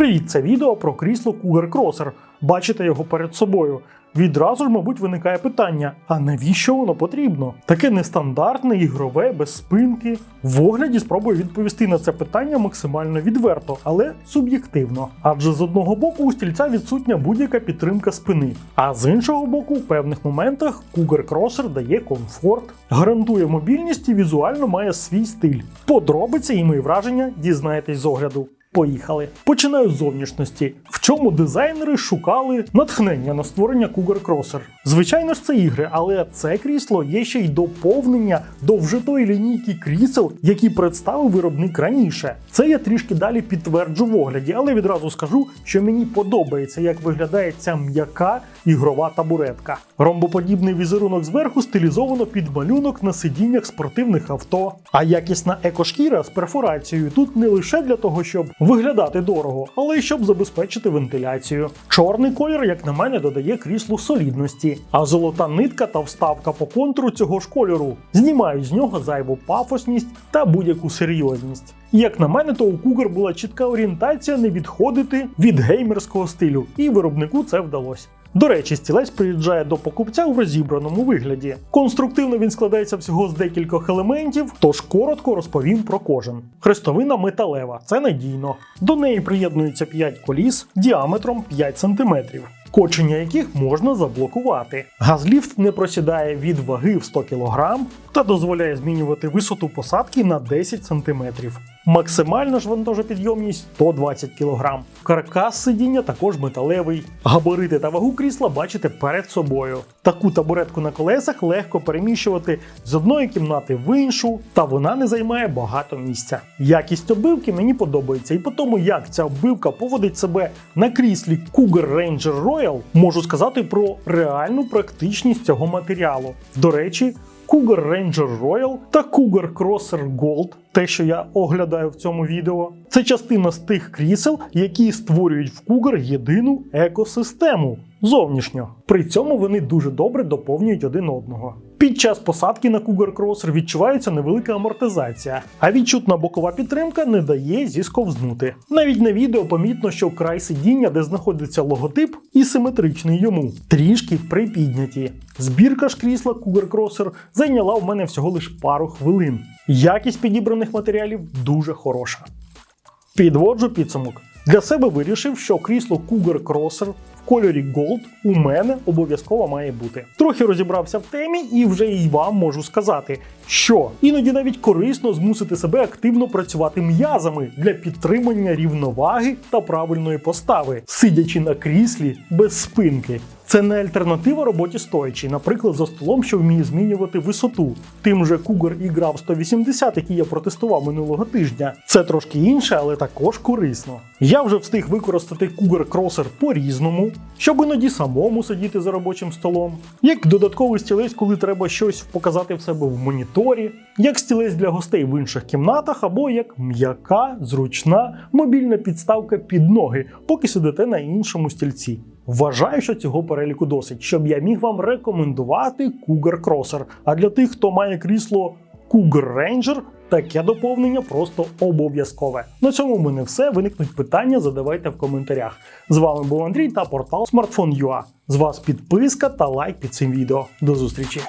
Привіт, це відео про крісло Cougar Crosser. Бачите його перед собою. Відразу ж, мабуть, виникає питання: а навіщо воно потрібно? Таке нестандартне, ігрове, без спинки. В огляді спробую відповісти на це питання максимально відверто, але суб'єктивно. Адже з одного боку у стільця відсутня будь-яка підтримка спини, а з іншого боку, в певних моментах Cougar Crosser дає комфорт, гарантує мобільність і візуально має свій стиль. Подробиці і мої враження дізнаєтесь з огляду. Поїхали. Починаю з зовнішності. В чому дизайнери шукали натхнення на створення Cougar Crosser? Звичайно ж, це ігри, але це крісло є ще й доповнення до вжитої лінійки крісел, які представив виробник раніше. Це я трішки далі підтверджу в огляді, але відразу скажу, що мені подобається, як виглядає ця м'яка ігрова табуретка. Ромбоподібний візерунок зверху стилізовано під малюнок на сидіннях спортивних авто. А якісна екошкіра з перфорацією тут не лише для того, щоб виглядати дорого, але й щоб забезпечити вентиляцію. Чорний колір, як на мене, додає кріслу солідності, а золота нитка та вставка по контуру цього ж кольору знімають з нього зайву пафосність та будь-яку серйозність. Як на мене, то у Cougar була чітка орієнтація не відходити від геймерського стилю, і виробнику це вдалося. До речі, стілець приїжджає до покупця у розібраному вигляді. Конструктивно він складається всього з декількох елементів, тож коротко розповім про кожен. Хрестовина металева, це надійно. До неї приєднується 5 коліс діаметром 5 см. Кочення яких можна заблокувати. Газліфт не просідає від ваги в 100 кг та дозволяє змінювати висоту посадки на 10 см. Максимальна ж вантажопідйомність 120 кг. Каркас сидіння також металевий. Габарити та вагу крісла бачите перед собою. Таку табуретку на колесах легко переміщувати з одної кімнати в іншу, та вона не займає багато місця. Якість оббивки мені подобається, і по тому, як ця оббивка поводить себе на кріслі Cougar Ranger Royal, можу сказати про реальну практичність цього матеріалу. До речі, Cougar Ranger Royal та Cougar Crosser Gold, те, що я оглядаю в цьому відео, це частина з тих крісел, які створюють в Cougar єдину екосистему зовнішньо. При цьому вони дуже добре доповнюють один одного. Під час посадки на Cougar Crosser відчувається невелика амортизація, а відчутна бокова підтримка не дає зісковзнути. Навіть на відео помітно, що край сидіння, де знаходиться логотип, і симетричний йому, трішки припідняті. Збірка ж крісла Cougar Crosser зайняла в мене всього лиш пару хвилин. Якість підібраних матеріалів дуже хороша. Підводжу підсумок. Для себе вирішив, що крісло Cougar Crosser в кольорі Gold у мене обов'язково має бути. Трохи розібрався в темі і вже і вам можу сказати, що іноді навіть корисно змусити себе активно працювати м'язами для підтримання рівноваги та правильної постави, сидячи на кріслі без спинки. Це не альтернатива роботі стоячи, наприклад, за столом, що вміє змінювати висоту. Тим же Cougar і грав 180, який я протестував минулого тижня. Це трошки інше, але також корисно. Я вже встиг використати Cougar Crosser по-різному, щоб іноді самому сидіти за робочим столом, як додатковий стілець, коли треба щось показати в себе в моніторі, як стілець для гостей в інших кімнатах, або як м'яка, зручна мобільна підставка під ноги, поки сидите на іншому стільці. Вважаю, що цього переліку досить, щоб я міг вам рекомендувати Cougar Crosser. А для тих, хто має крісло Cougar Ranger, таке доповнення просто обов'язкове. На цьому в мене все. Виникнуть питання, задавайте в коментарях. З вами був Андрій та портал Smartphone.ua. З вас підписка та лайк під цим відео. До зустрічі!